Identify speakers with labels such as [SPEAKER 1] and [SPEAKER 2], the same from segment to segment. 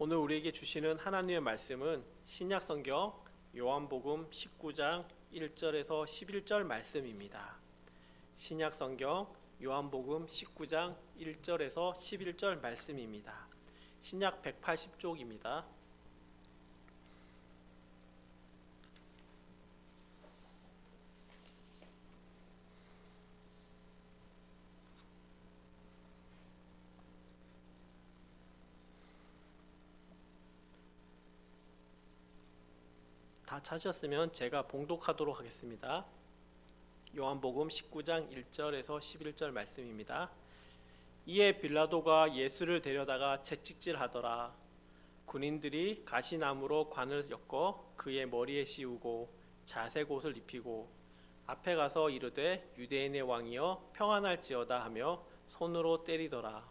[SPEAKER 1] 오늘 우리에게 주시는 하나님의 말씀은 신약 성경 요한복음 19장 1절에서 11절 말씀입니다. 신약 성경 요한복음 19장 1절에서 11절 말씀입니다. 신약 180쪽입니다. 다 찾으셨으면 제가 봉독하도록 하겠습니다. 요한복음 19장 1절에서 11절 말씀입니다. 이에 빌라도가 예수를 데려다가 채찍질하더라. 군인들이 가시나무로 관을 엮어 그의 머리에 씌우고 자색 옷을 입히고 앞에 가서 이르되 유대인의 왕이여 평안할지어다 하며 손으로 때리더라.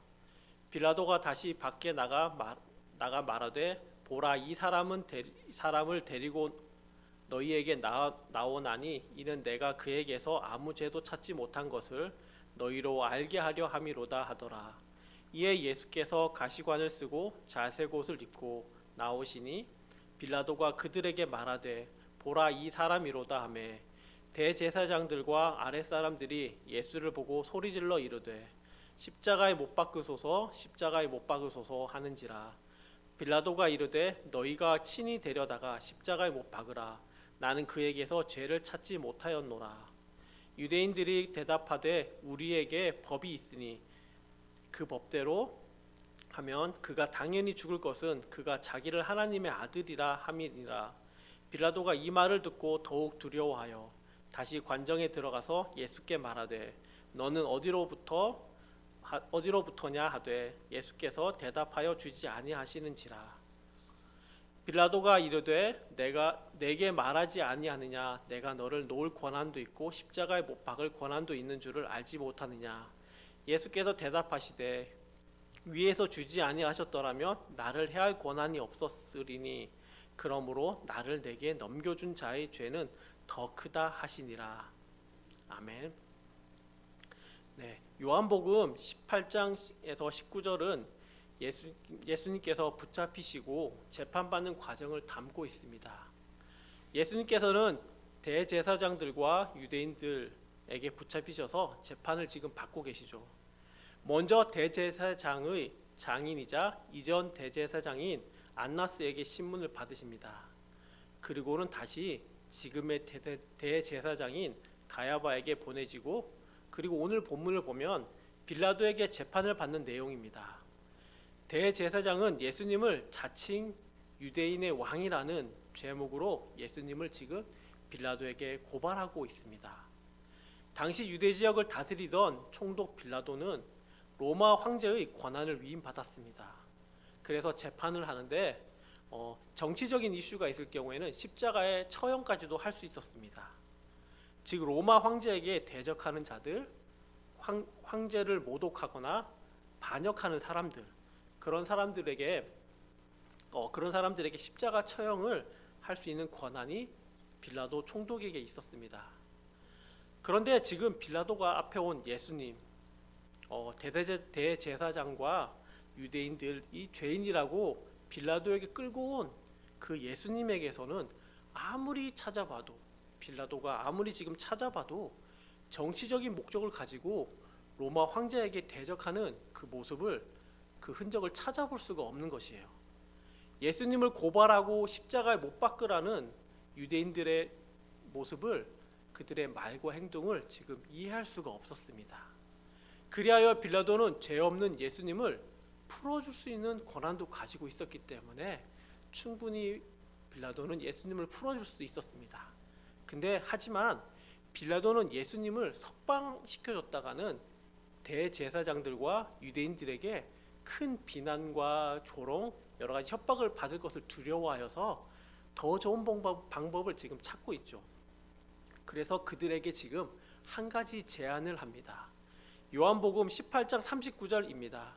[SPEAKER 1] 빌라도가 다시 밖에 나가 말, 나가 말하되 보라 이 사람은 데, 사람을 데리고 너희에게 나, 나오나니 이는 내가 그에게서 아무 죄도 찾지 못한 것을 너희로 알게 하려 함이로다 하더라. 이에 예수께서 가시관을 쓰고 자색 옷을 입고 나오시니 빌라도가 그들에게 말하되 보라 이 사람이로다 하매 대제사장들과 아랫사람들이 예수를 보고 소리질러 이르되 십자가에 못 박으소서 십자가에 못 박으소서 하는지라 빌라도가 이르되 너희가 친히 데려다가 십자가에 못 박으라 나는 그에게서 죄를 찾지 못하였노라. 유대인들이 대답하되 우리에게 법이 있으니 그 법대로 하면 그가 당연히 죽을 것은 그가 자기를 하나님의 아들이라 함이니라. 빌라도가 이 말을 듣고 더욱 두려워하여 다시 관정에 들어가서 예수께 말하되 너는 어디로부터 하, 어디로부터냐 하되 예수께서 대답하여 주지 아니하시는지라. 빌라도가 이르되 내가 내게 말하지 아니하느냐? 내가 너를 놓을 권한도 있고 십자가에 못 박을 권한도 있는 줄을 알지 못하느냐? 예수께서 대답하시되 위에서 주지 아니하셨더라면 나를 해할 권한이 없었으리니 그러므로 나를 내게 넘겨준 자의 죄는 더 크다 하시니라. 아멘. 네, 요한복음 18장에서 19절은 예수, 예수님께서 붙잡히시고 재판받는 과정을 담고 있습니다. 예수님께서는 대제사장들과 유대인들에게 붙잡히셔서 재판을 지금 받고 계시죠. 먼저 대제사장의 장인이자 이전 대제사장인 안나스에게 신문을 받으십니다. 그리고는 다시 지금의 대제사장인 가야바에게 보내지고 그리고 오늘 본문을 보면 빌라도에게 재판을 받는 내용입니다. 대제사장은 예수님을 자칭 유대인의 왕이라는 제목으로 예수님을 지금 빌라도에게 고발하고 있습니다. 당시 유대 지역을 다스리던 총독 빌라도는 로마 황제의 권한을 위임받았습니다. 그래서 재판을 하는데 어, 정치적인 이슈가 있을 경우에는 십자가의 처형까지도 할 수 있었습니다. 즉 로마 황제에게 대적하는 자들, 황, 황제를 모독하거나 반역하는 사람들 그런 사람들에게 어, 그런 사람들에게 십자가 처형을 할 수 있는 권한이 빌라도 총독에게 있었습니다. 그런데 지금 빌라도가 앞에 온 예수님, 어, 대제사, 대제사장과 유대인들이 죄인이라고 빌라도에게 끌고 온 그 예수님에게서는 아무리 찾아봐도 빌라도가 아무리 지금 찾아봐도 정치적인 목적을 가지고 로마 황제에게 대적하는 그 모습을 그 흔적을 찾아볼 수가 없는 것이에요. 예수님을 고발하고 십자가에 못 박으라는 유대인들의 모습을 그들의 말과 행동을 지금 이해할 수가 없었습니다. 그리하여 빌라도는 죄 없는 예수님을 풀어줄 수 있는 권한도 가지고 있었기 때문에 충분히 빌라도는 예수님을 풀어줄 수 있었습니다. 근데 하지만 빌라도는 예수님을 석방시켜줬다가는 대제사장들과 유대인들에게 큰 비난과 조롱 여러 가지 협박을 받을 것을 두려워하여서 더 좋은 방법, 방법을 지금 찾고 있죠. 그래서 그들에게 지금 한 가지 제안을 합니다. 요한복음 18장 39절입니다.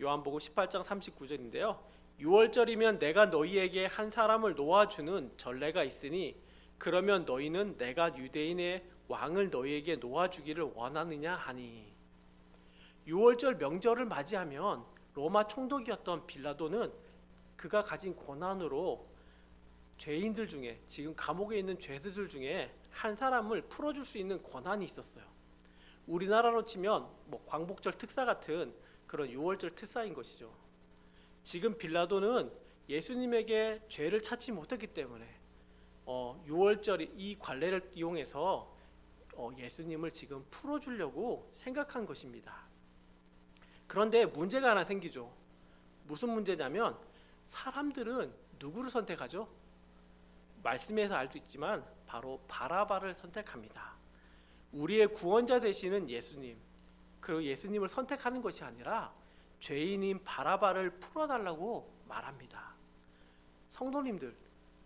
[SPEAKER 1] 요한복음 18장 39절인데요. 6월절이면 내가 너희에게 한 사람을 놓아주는 전례가 있으니 그러면 너희는 내가 유대인의 왕을 너희에게 놓아주기를 원하느냐 하니 6월절 명절을 맞이하면 로마 총독이었던 빌라도는 그가 가진 권한으로 죄인들 중에 지금 감옥에 있는 죄수들 중에 한 사람을 풀어줄 수 있는 권한이 있었어요. 우리나라로 치면 뭐 광복절 특사 같은 그런 6월절 특사인 것이죠. 지금 빌라도는 예수님에게 죄를 찾지 못했기 때문에 어, 6월절 이 관례를 이용해서 어, 예수님을 지금 풀어주려고 생각한 것입니다. 그런데 문제가 하나 생기죠. 무슨 문제냐면 사람들은 누구를 선택하죠? 말씀에서 알 수 있지만 바로 바라바를 선택합니다. 우리의 구원자 되시는 예수님, 그 예수님을 선택하는 것이 아니라 죄인인 바라바를 풀어달라고 말합니다. 성도님들,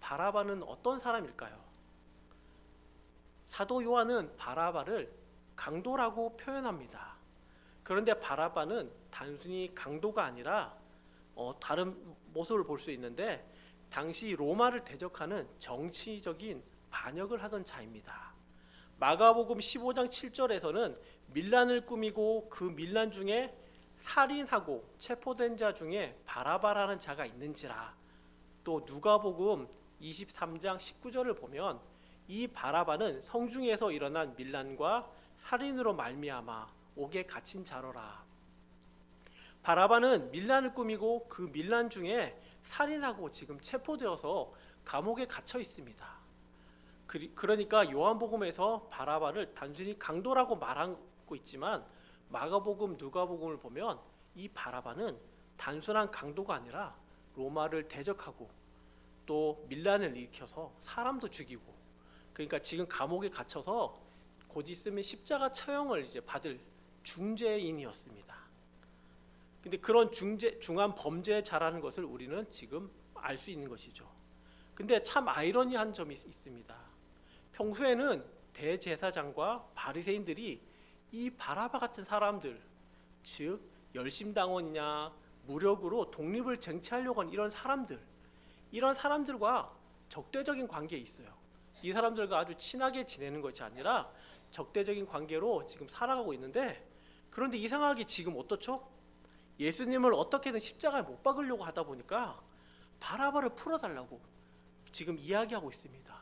[SPEAKER 1] 바라바는 어떤 사람일까요? 사도 요한은 바라바를 강도라고 표현합니다. 그런데 바라바는 단순히 강도가 아니라 어, 다른 모습을 볼 수 있는데 당시 로마를 대적하는 정치적인 반역을 하던 자입니다. 마가복음 15장 7절에서는 밀란을 꾸미고 그 밀란 중에 살인하고 체포된 자 중에 바라바라는 자가 있는지라 또 누가복음 23장 19절을 보면 이 바라바는 성중에서 일어난 밀란과 살인으로 말미암아 옥에 갇힌 자로라 바라바는 밀란을 꾸미고 그 밀란 중에 살인하고 지금 체포되어서 감옥에 갇혀 있습니다. 그러니까 요한복음에서 바라바를 단순히 강도라고 말하고 있지만 마가복음, 누가복음을 보면 이 바라바는 단순한 강도가 아니라 로마를 대적하고 또 밀란을 일으켜서 사람도 죽이고 그러니까 지금 감옥에 갇혀서 곧 있으면 십자가 처형을 이제 받을 중죄인이었습니다. 근데 그런 중재 중한 범죄자라는 것을 우리는 지금 알 수 있는 것이죠. 근데 참 아이러니한 점이 있- 있습니다. 평소에는 대제사장과 바리새인들이 이 바라바 같은 사람들, 즉 열심당원이냐 무력으로 독립을 쟁취하려고 하는 이런 사람들, 이런 사람들과 적대적인 관계에 있어요. 이 사람들과 아주 친하게 지내는 것이 아니라 적대적인 관계로 지금 살아가고 있는데 그런데 이상하게 지금 어떻죠? 예수님을 어떻게든 십자가에 못 박으려고 하다 보니까 바라바를 풀어달라고 지금 이야기하고 있습니다.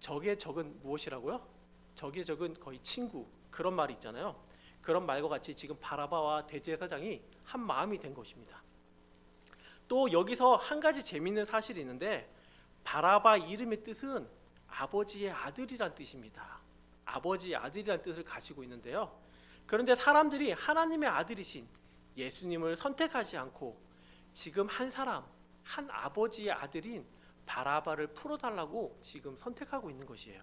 [SPEAKER 1] 적의 적은 무엇이라고요? 적의 적은 거의 친구 그런 말이 있잖아요. 그런 말과 같이 지금 바라바와 대제사장이 한 마음이 된 것입니다. 또 여기서 한 가지 재미있는 사실이 있는데 바라바 이름의 뜻은 아버지의 아들이란 뜻입니다. 아버지의 아들이란 뜻을 가지고 있는데요. 그런데 사람들이 하나님의 아들이신 예수님을 선택하지 않고 지금 한 사람, 한 아버지의 아들인 바라바를 풀어달라고 지금 선택하고 있는 것이에요.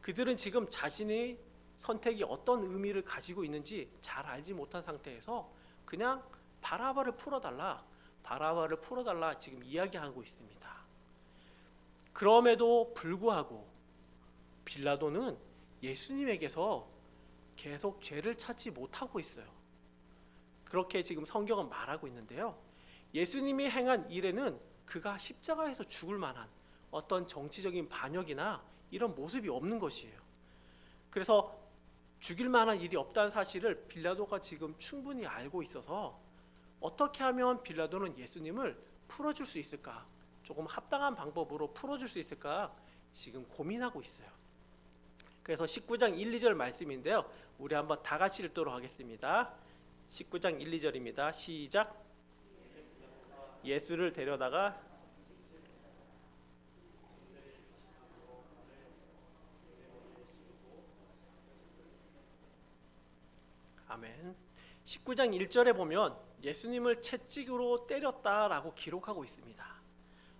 [SPEAKER 1] 그들은 지금 자신의 선택이 어떤 의미를 가지고 있는지 잘 알지 못한 상태에서 그냥 바라바를 풀어달라, 바라바를 풀어달라 지금 이야기하고 있습니다. 그럼에도 불구하고 빌라도는 예수님에게서 계속 죄를 찾지 못하고 있어요. 그렇게 지금 성경은 말하고 있는데요. 예수님이 행한 일에는 그가 십자가에서 죽을 만한 어떤 정치적인 반역이나 이런 모습이 없는 것이에요. 그래서 죽일 만한 일이 없다는 사실을 빌라도가 지금 충분히 알고 있어서 어떻게 하면 빌라도는 예수님을 풀어줄 수 있을까? 조금 합당한 방법으로 풀어줄 수 있을까? 지금 고민하고 있어요. 그래서 19장 1, 2절 말씀인데요. 우리 한번 다 같이 읽도록 하겠습니다. 19장 1, 2절입니다. 시작. 예수를 데려다가 아멘. 19장 1절에 보면 예수님을 채찍으로 때렸다라고 기록하고 있습니다.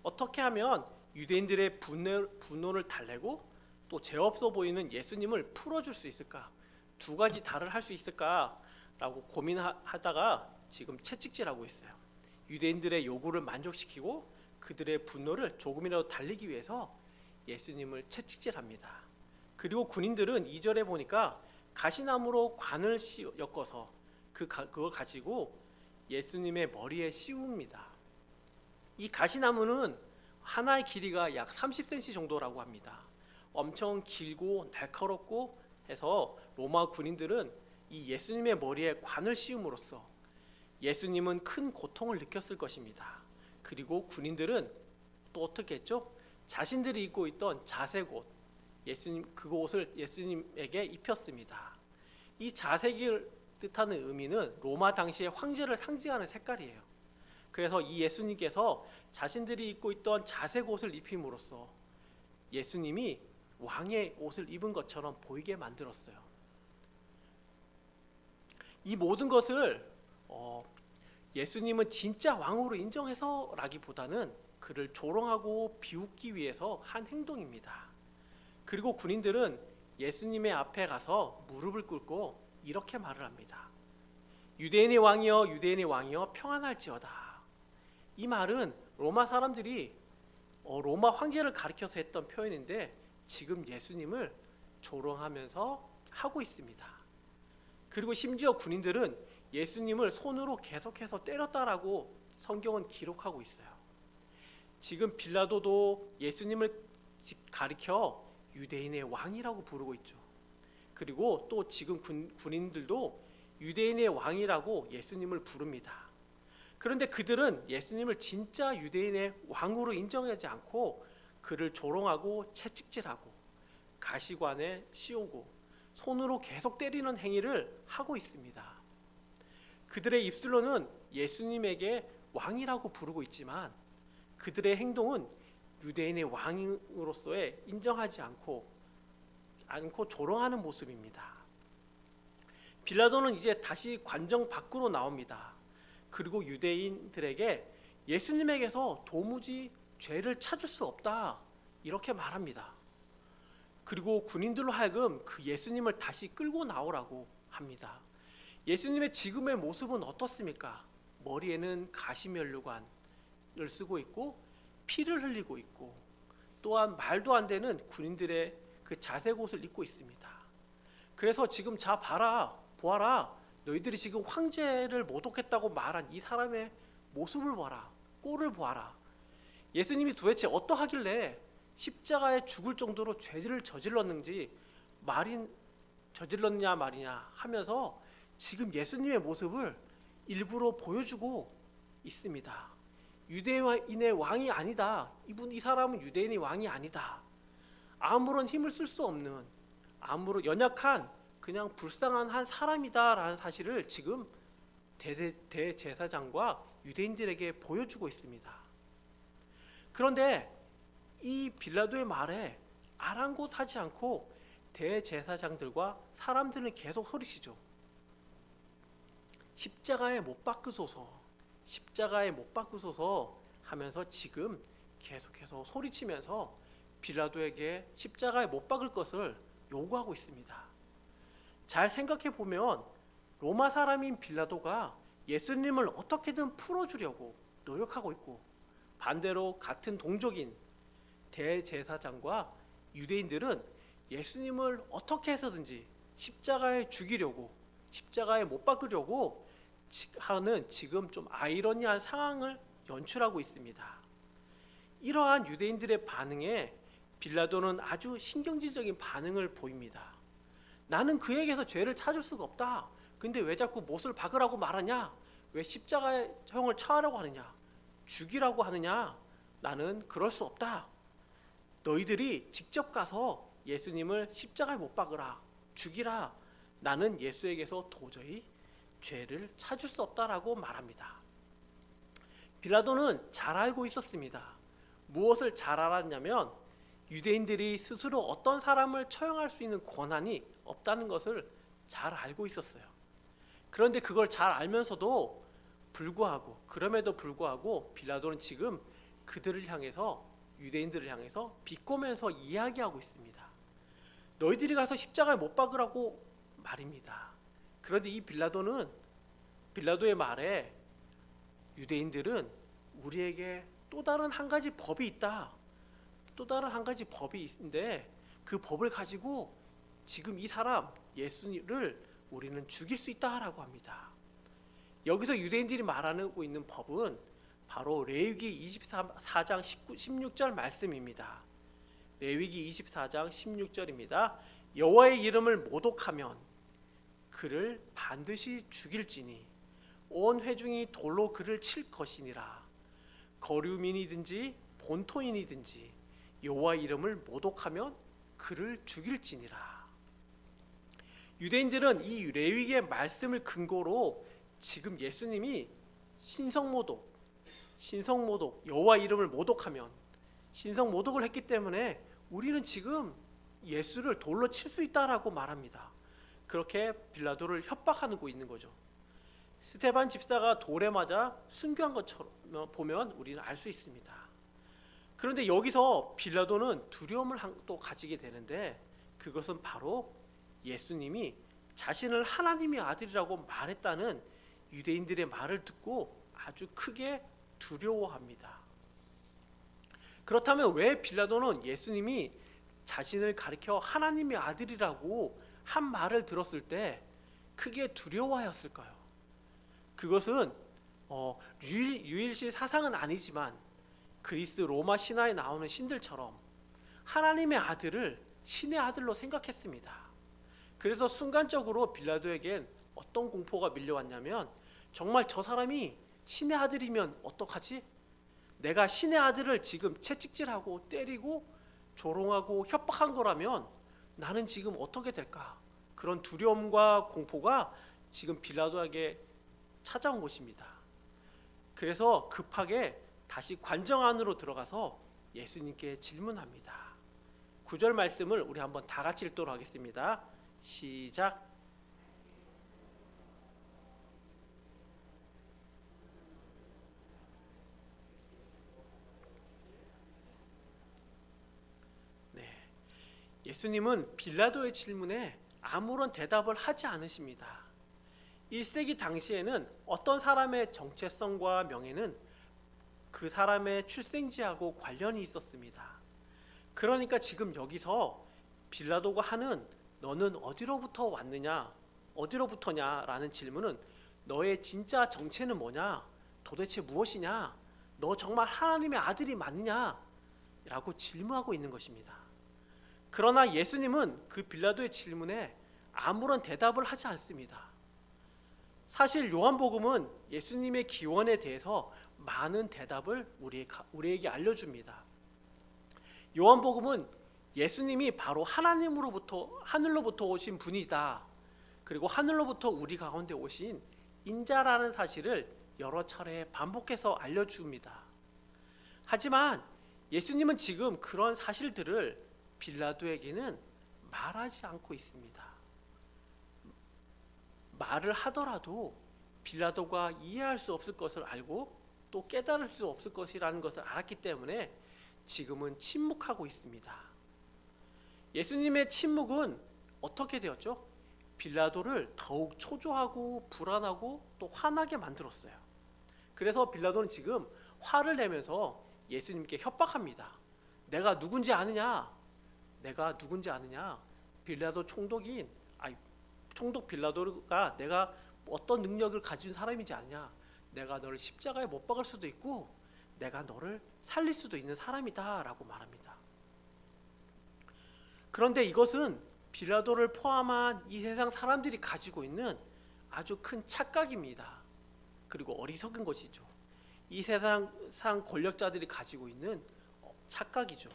[SPEAKER 1] 어떻게 하면 유대인들의 분노, 분노를 달래고 또 죄 없어 보이는 예수님을 풀어줄 수 있을까? 두 가지 다를 할 수 있을까라고 고민하다가 지금 채찍질하고 있어요. 유대인들의 요구를 만족시키고 그들의 분노를 조금이라도 달리기 위해서 예수님을 채찍질합니다. 그리고 군인들은 2절에 보니까 가시나무로 관을 씌- 엮어서 그 가, 그걸 가지고 예수님의 머리에 씌웁니다. 이 가시나무는 하나의 길이가 약 30cm 정도라고 합니다. 엄청 길고 날카롭고 해서 로마 군인들은 이 예수님의 머리에 관을 씌움으로써 예수님은 큰 고통을 느꼈을 것입니다. 그리고 군인들은 또 어떻게 했죠? 자신들이 입고 있던 자색 옷, 예수님 그 옷을 예수님에게 입혔습니다. 이 자색을 뜻하는 의미는 로마 당시의 황제를 상징하는 색깔이에요. 그래서 이 예수님께서 자신들이 입고 있던 자색 옷을 입힘으로써 예수님이 왕의 옷을 입은 것처럼 보이게 만들었어요. 이 모든 것을 어, 예수님은 진짜 왕으로 인정해서라기보다는 그를 조롱하고 비웃기 위해서 한 행동입니다. 그리고 군인들은 예수님의 앞에 가서 무릎을 꿇고 이렇게 말을 합니다. 유대인의 왕이여 유대인의 왕이여 평안할지어다. 이 말은 로마 사람들이 어, 로마 황제를 가리켜서 했던 표현인데 지금 예수님을 조롱하면서 하고 있습니다. 그리고 심지어 군인들은 예수님을 손으로 계속해서 때렸다라고 성경은 기록하고 있어요. 지금 빌라도도 예수님을 가리켜 유대인의 왕이라고 부르고 있죠. 그리고 또 지금 군, 군인들도 유대인의 왕이라고 예수님을 부릅니다. 그런데 그들은 예수님을 진짜 유대인의 왕으로 인정하지 않고 그를 조롱하고 채찍질하고 가시관에 씌우고 손으로 계속 때리는 행위를 하고 있습니다. 그들의 입술로는 예수님에게 왕이라고 부르고 있지만 그들의 행동은 유대인의 왕으로서의 인정하지 않고 않고 조롱하는 모습입니다. 빌라도는 이제 다시 관정 밖으로 나옵니다. 그리고 유대인들에게 예수님에게서 도무지 죄를 찾을 수 없다 이렇게 말합니다. 그리고 군인들로 하여금 그 예수님을 다시 끌고 나오라고 합니다. 예수님의 지금의 모습은 어떻습니까? 머리에는 가시면류관을 쓰고 있고 피를 흘리고 있고 또한 말도 안 되는 군인들의 그 자색 옷을 입고 있습니다. 그래서 지금 자 봐라 보아라 너희들이 지금 황제를 모독했다고 말한 이 사람의 모습을 봐라 꼴을 보아라 예수님이 도대체 어떠하길래 십자가에 죽을 정도로 죄를 저질렀는지 말인 저질렀냐 말이냐 하면서 지금 예수님의 모습을 일부러 보여주고 있습니다. 유대인의 왕이 아니다. 이분 이 사람은 유대인의 왕이 아니다. 아무런 힘을 쓸 수 없는 아무런 연약한 그냥 불쌍한 한 사람이다라는 사실을 지금 대, 대제사장과 유대인들에게 보여주고 있습니다. 그런데 이 빌라도의 말에 아랑곳하지 않고 대제사장들과 사람들은 계속 소리치죠. 십자가에 못 박으소서, 십자가에 못 박으소서 하면서 지금 계속해서 소리치면서 빌라도에게 십자가에 못 박을 것을 요구하고 있습니다. 잘 생각해 보면 로마 사람인 빌라도가 예수님을 어떻게든 풀어주려고 노력하고 있고 반대로 같은 동족인 대제사장과 유대인들은 예수님을 어떻게 해서든지 십자가에 죽이려고 십자가에 못 박으려고 하는 지금 좀 아이러니한 상황을 연출하고 있습니다. 이러한 유대인들의 반응에 빌라도는 아주 신경질적인 반응을 보입니다. 나는 그에게서 죄를 찾을 수가 없다. 근데 왜 자꾸 못을 박으라고 말하냐? 왜 십자가에 형을 처하라고 하느냐? 죽이라고 하느냐? 나는 그럴 수 없다. 너희들이 직접 가서 예수님을 십자가에 못 박으라. 죽이라. 나는 예수에게서 도저히 죄를 찾을 수 없다라고 말합니다. 빌라도는 잘 알고 있었습니다. 무엇을 잘 알았냐면 유대인들이 스스로 어떤 사람을 처형할 수 있는 권한이 없다는 것을 잘 알고 있었어요. 그런데 그걸 잘 알면서도 불구하고 그럼에도 불구하고 빌라도는 지금 그들을 향해서 유대인들을 향해서 비꼬면서 이야기하고 있습니다. 너희들이 가서 십자가에 못 박으라고 말입니다. 그런데 이 빌라도는 빌라도의 말에 유대인들은 우리에게 또 다른 한 가지 법이 있다. 또 다른 한 가지 법이 있는데 그 법을 가지고 지금 이 사람 예수를 우리는 죽일 수 있다라고 합니다. 여기서 유대인들이 말하고 있는 법은 바로 레위기 24장 19, 16절 말씀입니다. 레위기 24장 16절입니다. 여호와의 이름을 모독하면 그를 반드시 죽일지니 온 회중이 돌로 그를 칠 것이니라. 거류민이든지 본토인이든지 여호와 이름을 모독하면 그를 죽일지니라. 유대인들은 이 레위기의 말씀을 근거로 지금 예수님이 신성모독, 신성모독, 여호와 이름을 모독하면 신성모독을 했기 때문에 우리는 지금 예수를 돌로 칠 수 있다라고 말합니다. 그렇게 빌라도를 협박하고 있는 거죠. 스테반 집사가 돌에 맞아 순교한 것처럼 보면 우리는 알 수 있습니다. 그런데 여기서 빌라도는 두려움을 한- 또 가지게 되는데 그것은 바로 예수님이 자신을 하나님의 아들이라고 말했다는 유대인들의 말을 듣고 아주 크게 두려워합니다. 그렇다면 왜 빌라도는 예수님이 자신을 가리켜 하나님의 아들이라고 한 말을 들었을 때 크게 두려워하였을까요? 그것은 어, 유일, 유일시 사상은 아니지만 그리스 로마 신화에 나오는 신들처럼 하나님의 아들을 신의 아들로 생각했습니다. 그래서 순간적으로 빌라도에겐 어떤 공포가 밀려왔냐면 정말 저 사람이 신의 아들이면 어떡하지? 내가 신의 아들을 지금 채찍질하고 때리고 조롱하고 협박한 거라면 나는 지금 어떻게 될까? 그런 두려움과 공포가 지금 빌라도에게 찾아온 것입니다. 그래서 급하게 다시 관정 안으로 들어가서 예수님께 질문합니다. 구절 말씀을 우리 한번 다 같이 읽도록 하겠습니다. 시작. 네. 예수님은 빌라도의 질문에 아무런 대답을 하지 않으십니다. 1세기 당시에는 어떤 사람의 정체성과 명예는 그 사람의 출생지하고 관련이 있었습니다. 그러니까 지금 여기서 빌라도가 하는 너는 어디로부터 왔느냐, 어디로부터냐라는 질문은 너의 진짜 정체는 뭐냐, 도대체 무엇이냐, 너 정말 하나님의 아들이 맞느냐, 라고 질문하고 있는 것입니다. 그러나 예수님은 그 빌라도의 질문에 아무런 대답을 하지 않습니다. 사실 요한복음은 예수님의 기원에 대해서 많은 대답을 우리에게 알려줍니다. 요한복음은 예수님이 바로 하나님으로부터 하늘로부터 오신 분이다. 그리고 하늘로부터 우리 가운데 오신 인자라는 사실을 여러 차례 반복해서 알려줍니다. 하지만 예수님은 지금 그런 사실들을 빌라도에게는 말하지 않고 있습니다. 말을 하더라도 빌라도가 이해할 수 없을 것을 알고 또 깨달을 수 없을 것이라는 것을 알았기 때문에 지금은 침묵하고 있습니다. 예수님의 침묵은 어떻게 되었죠? 빌라도를 더욱 초조하고 불안하고 또 화나게 만들었어요. 그래서 빌라도는 지금 화를 내면서 예수님께 협박합니다. 내가 누군지 아느냐? 내가 누군지 아느냐? 빌라도 총독인 아니 총독 빌라도가 내가 어떤 능력을 가진 사람이지 아느냐? 내가 너를 십자가에 못 박을 수도 있고 내가 너를 살릴 수도 있는 사람이다라고 말합니다. 그런데 이것은 빌라도를 포함한 이 세상 사람들이 가지고 있는 아주 큰 착각입니다. 그리고 어리석은 것이죠. 이 세상 상 권력자들이 가지고 있는 착각이죠.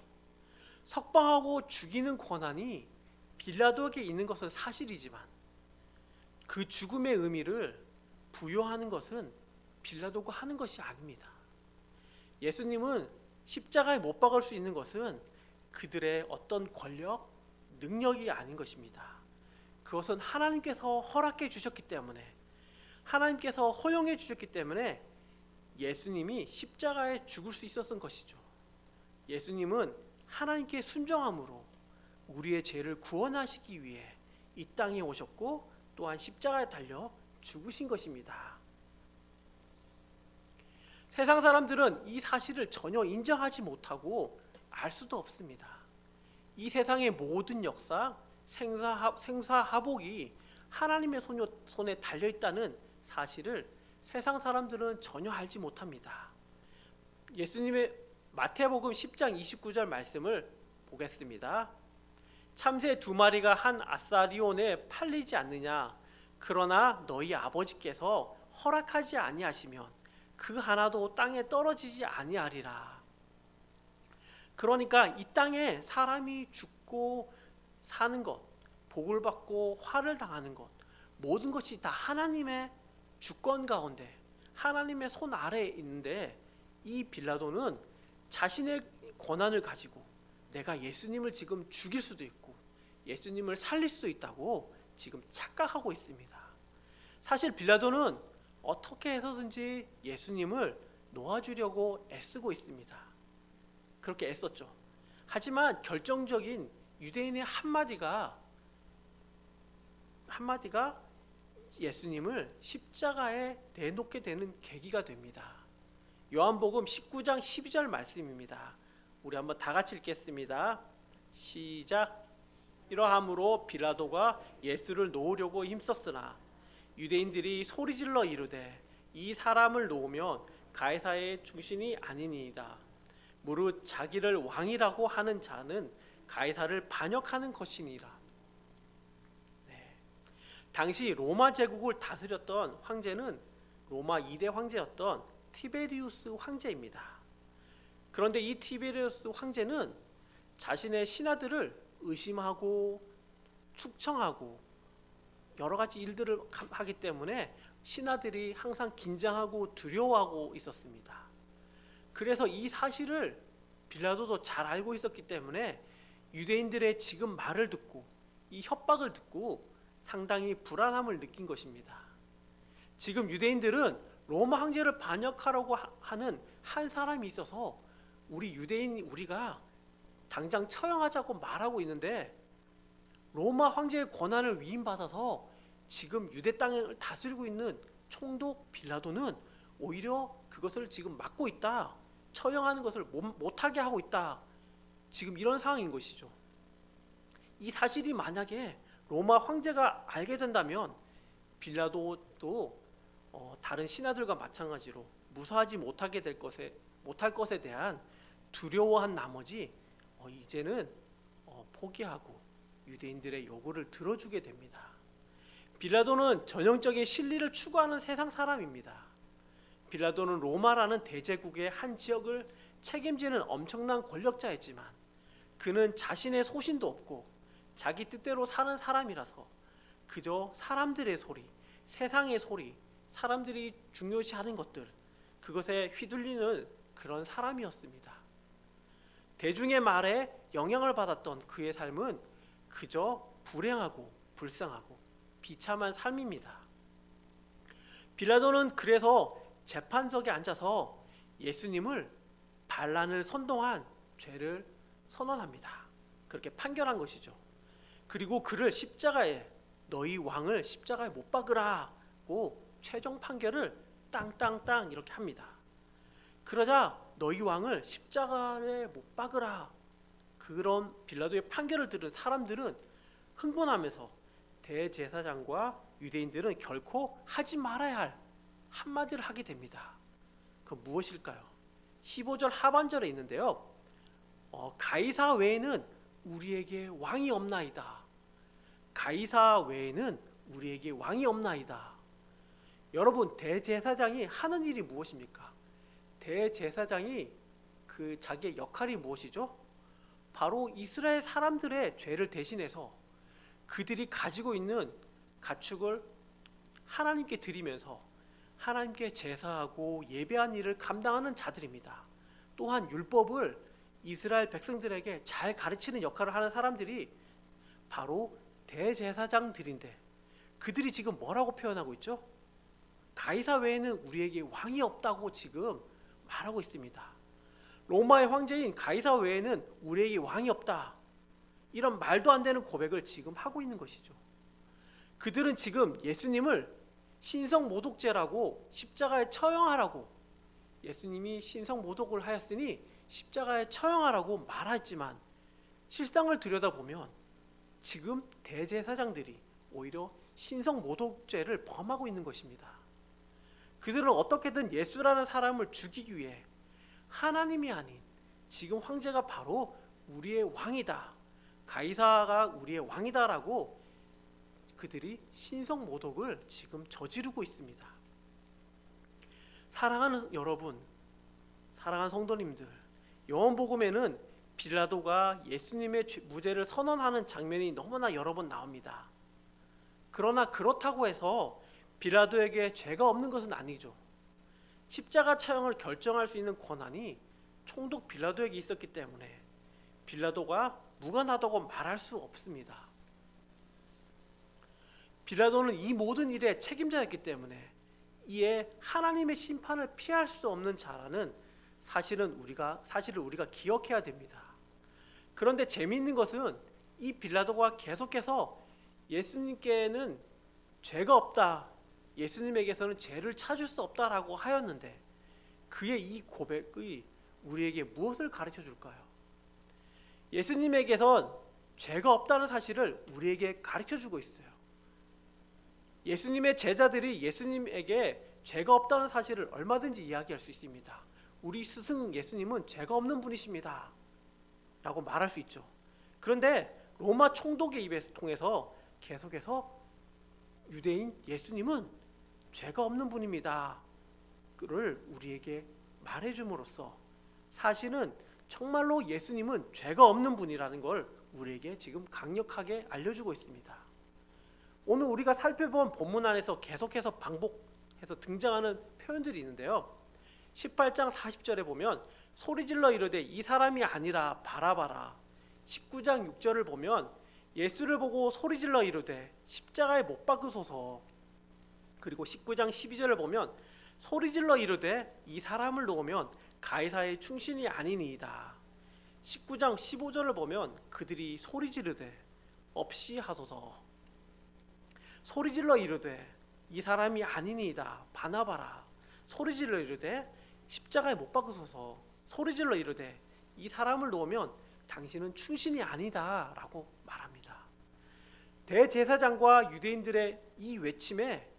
[SPEAKER 1] 석방하고 죽이는 권한이 빌라도에게 있는 것은 사실이지만 그 죽음의 의미를 부여하는 것은 빌라도가 하는 것이 아닙니다. 예수님은 십자가에 못 박을 수 있는 것은 그들의 어떤 권력, 능력이 아닌 것입니다. 그것은 하나님께서 허락해 주셨기 때문에 하나님께서 허용해 주셨기 때문에 예수님이 십자가에 죽을 수 있었던 것이죠. 예수님은 하나님께 순종함으로 우리의 죄를 구원하시기 위해 이 땅에 오셨고 또한 십자가에 달려 죽으신 것입니다. 세상 사람들은 이 사실을 전혀 인정하지 못하고 알 수도 없습니다. 이 세상의 모든 역사, 생사, 생사하복이 하나님의 손에 달려 있다는 사실을 세상 사람들은 전혀 알지 못합니다. 예수님의 마태복음 10장 29절 말씀을 보겠습니다. 참새 두 마리가 한 아사리온에 팔리지 않느냐? 그러나 너희 아버지께서 허락하지 아니하시면 그 하나도 땅에 떨어지지 아니하리라. 그러니까 이 땅에 사람이 죽고 사는 것, 복을 받고 화를 당하는 것, 모든 것이 다 하나님의 주권 가운데 하나님의 손 아래에 있는데 이 빌라도는 자신의 권한을 가지고 내가 예수님을 지금 죽일 수도 있고 예수님을 살릴 수도 있다고 지금 착각하고 있습니다. 사실 빌라도는 어떻게 해서든지 예수님을 놓아주려고 애쓰고 있습니다. 그렇게 애썼죠. 하지만 결정적인 유대인의 한마디가 한마디가 예수님을 십자가에 내놓게 되는 계기가 됩니다. 요한복음 19장 12절 말씀입니다. 우리 한번 다 같이 읽겠습니다. 시작. 이러함으로 빌라도가 예수를 놓으려고 힘썼으나 유대인들이 소리질러 이르되 이 사람을 놓으면 가이사의 중신이 아니니이다. 무릇 자기를 왕이라고 하는 자는 가이사를 반역하는 것이니라. 네. 당시 로마 제국을 다스렸던 황제는 로마 2대 황제였던 티베리우스 황제입니다. 그런데 이 티베리우스 황제는 자신의 신하들을 의심하고 축청하고 여러 가지 일들을 하기 때문에 신하들이 항상 긴장하고 두려워하고 있었습니다. 그래서 이 사실을 빌라도도 잘 알고 있었기 때문에 유대인들의 지금 말을 듣고 이 협박을 듣고 상당히 불안함을 느낀 것입니다. 지금 유대인들은 로마 황제를 반역하라고 하- 하는 한 사람이 있어서 우리 유대인 우리가 당장 처형하자고 말하고 있는데 로마 황제의 권한을 위임받아서 지금 유대 땅을 다스리고 있는 총독 빌라도는 오히려 그것을 지금 막고 있다. 처형하는 것을 못, 못하게 하고 있다. 지금 이런 상황인 것이죠. 이 사실이 만약에 로마 황제가 알게 된다면 빌라도도 어, 다른 신하들과 마찬가지로 무사하지 못하게 될 것에 못할 것에 대한 두려워한 나머지 어, 이제는 어, 포기하고 유대인들의 요구를 들어주게 됩니다. 빌라도는 전형적인 진리를 추구하는 세상 사람입니다. 빌라도는 로마라는 대제국의 한 지역을 책임지는 엄청난 권력자였지만 그는 자신의 소신도 없고 자기 뜻대로 사는 사람이라서 그저 사람들의 소리, 세상의 소리, 사람들이 중요시하는 것들 그것에 휘둘리는 그런 사람이었습니다. 대중의 말에 영향을 받았던 그의 삶은 그저 불행하고 불쌍하고 비참한 삶입니다. 빌라도는 그래서 재판석에 앉아서 예수님을 반란을 선동한 죄를 선언합니다. 그렇게 판결한 것이죠. 그리고 그를 십자가에 너희 왕을 십자가에 못 박으라고 최종 판결을 땅땅땅 이렇게 합니다. 그러자 너희 왕을 십자가에 못 박으라 그런 빌라도의 판결을 들은 사람들은 흥분하면서 대제사장과 유대인들은 결코 하지 말아야 할 한마디를 하게 됩니다. 그 무엇일까요? 15절 하반절에 있는데요. 어, 가이사 외에는 우리에게 왕이 없나이다. 가이사 외에는 우리에게 왕이 없나이다. 여러분 대제사장이 하는 일이 무엇입니까? 대제사장이 그 자기의 역할이 무엇이죠? 바로 이스라엘 사람들의 죄를 대신해서 그들이 가지고 있는 가축을 하나님께 드리면서 하나님께 제사하고 예배한 일을 감당하는 자들입니다. 또한 율법을 이스라엘 백성들에게 잘 가르치는 역할을 하는 사람들이 바로 대제사장들인데 그들이 지금 뭐라고 표현하고 있죠? 가이사 외에는 우리에게 왕이 없다고 지금 말하고 있습니다. 로마의 황제인 가이사 외에는 우리에게 왕이 없다. 이런 말도 안 되는 고백을 지금 하고 있는 것이죠. 그들은 지금 예수님을 신성 모독죄라고 십자가에 처형하라고 예수님이 신성 모독을 하였으니 십자가에 처형하라고 말했지만 실상을 들여다보면 지금 대제사장들이 오히려 신성 모독죄를 범하고 있는 것입니다. 그들은 어떻게든 예수라는 사람을 죽이기 위해 하나님이 아닌 지금 황제가 바로 우리의 왕이다. 가이사가 우리의 왕이다라고 그들이 신성 모독을 지금 저지르고 있습니다. 사랑하는 여러분, 사랑하는 성도님들, 요한복음에는 빌라도가 예수님의 죄- 무죄를 선언하는 장면이 너무나 여러 번 나옵니다. 그러나 그렇다고 해서 빌라도에게 죄가 없는 것은 아니죠. 십자가 처형을 결정할 수 있는 권한이 총독 빌라도에게 있었기 때문에 빌라도가 무관하다고 말할 수 없습니다. 빌라도는 이 모든 일에 책임자였기 때문에 이에 하나님의 심판을 피할 수 없는 자라는 사실은 우리가 사실을 우리가 기억해야 됩니다. 그런데 재미있는 것은 이 빌라도가 계속해서 예수님께는 죄가 없다. 예수님에게서는 죄를 찾을 수 없다라고 하였는데 그의 이 고백이 우리에게 무엇을 가르쳐 줄까요? 예수님에게선 죄가 없다는 사실을 우리에게 가르쳐 주고 있어요. 예수님의 제자들이 예수님에게 죄가 없다는 사실을 얼마든지 이야기할 수 있습니다. 우리 스승 예수님은 죄가 없는 분이십니다. 라고 말할 수 있죠. 그런데 로마 총독의 입에서 통해서 계속해서 유대인 예수님은 죄가 없는 분입니다. 를 우리에게 말해줌으로써 사실은 정말로 예수님은 죄가 없는 분이라는 걸 우리에게 지금 강력하게 알려주고 있습니다. 오늘 우리가 살펴본 본문 안에서 계속해서 반복해서 등장하는 표현들이 있는데요. 18장 40절에 보면 소리질러 이르되 이 사람이 아니라 바라바라. 19장 6절을 보면 예수를 보고 소리질러 이르되 십자가에 못 박으소서. 그리고 19장 12절을 보면 소리질러 이르되 이 사람을 놓으면 가이사의 충신이 아니니이다. 19장 15절을 보면 그들이 소리지르되 없이 하소서. 소리질러 이르되 이 사람이 아니니이다. 바나바라. 소리질러 이르되 십자가에 못 박으소서. 소리질러 이르되 이 사람을 놓으면 당신은 충신이 아니다라고 말합니다. 대제사장과 유대인들의 이 외침에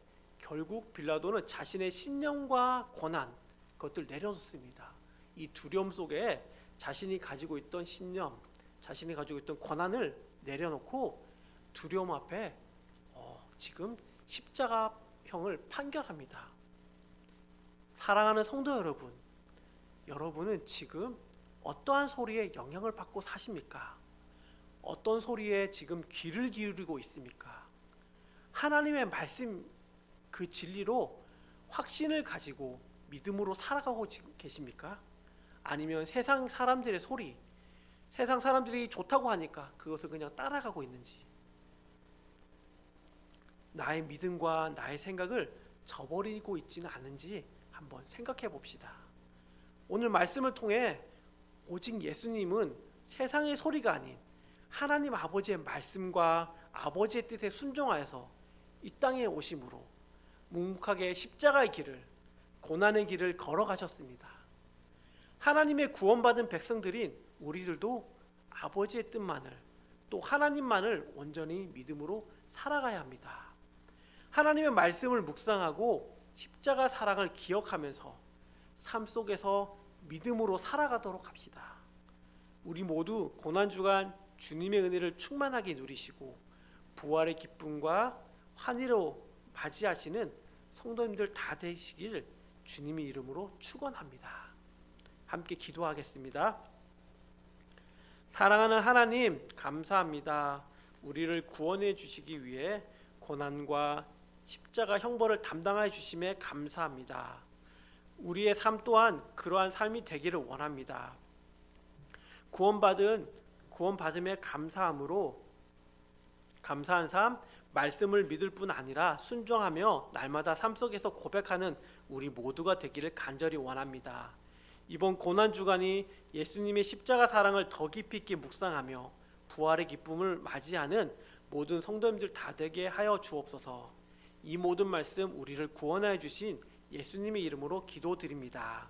[SPEAKER 1] 결국 빌라도는 자신의 신념과 권한 그것들 내려놓습니다. 이 두려움 속에 자신이 가지고 있던 신념, 자신이 가지고 있던 권한을 내려놓고 두려움 앞에 어, 지금 십자가형을 판결합니다. 사랑하는 성도 여러분, 여러분은 지금 어떠한 소리에 영향을 받고 사십니까? 어떤 소리에 지금 귀를 기울이고 있습니까? 하나님의 말씀 그 진리로 확신을 가지고 믿음으로 살아가고 계십니까? 아니면 세상 사람들의 소리, 세상 사람들이 좋다고 하니까 그것을 그냥 따라가고 있는지 나의 믿음과 나의 생각을 저버리고 있지는 않은지 한번 생각해 봅시다. 오늘 말씀을 통해 오직 예수님은 세상의 소리가 아닌 하나님 아버지의 말씀과 아버지의 뜻에 순종하여서 이 땅에 오심으로 묵묵하게 십자가의 길을 고난의 길을 걸어가셨습니다. 하나님의 구원받은 백성들인 우리들도 아버지의 뜻만을 또 하나님만을 온전히 믿음으로 살아가야 합니다. 하나님의 말씀을 묵상하고 십자가 사랑을 기억하면서 삶 속에서 믿음으로 살아가도록 합시다. 우리 모두 고난 주간 주님의 은혜를 충만하게 누리시고 부활의 기쁨과 환희로 맞이하시는 성도님들 다 되시길 주님의 이름으로 축원합니다. 함께 기도하겠습니다. 사랑하는 하나님 감사합니다. 우리를 구원해 주시기 위해 고난과 십자가 형벌을 담당해 주심에 감사합니다. 우리의 삶 또한 그러한 삶이 되기를 원합니다. 구원받은 구원받음에 감사함으로 감사한 삶 말씀을 믿을 뿐 아니라 순종하며 날마다 삶 속에서 고백하는 우리 모두가 되기를 간절히 원합니다. 이번 고난 주간이 예수님의 십자가 사랑을 더 깊이 있게 묵상하며 부활의 기쁨을 맞이하는 모든 성도님들 다 되게 하여 주옵소서. 이 모든 말씀 우리를 구원하여 주신 예수님의 이름으로 기도드립니다.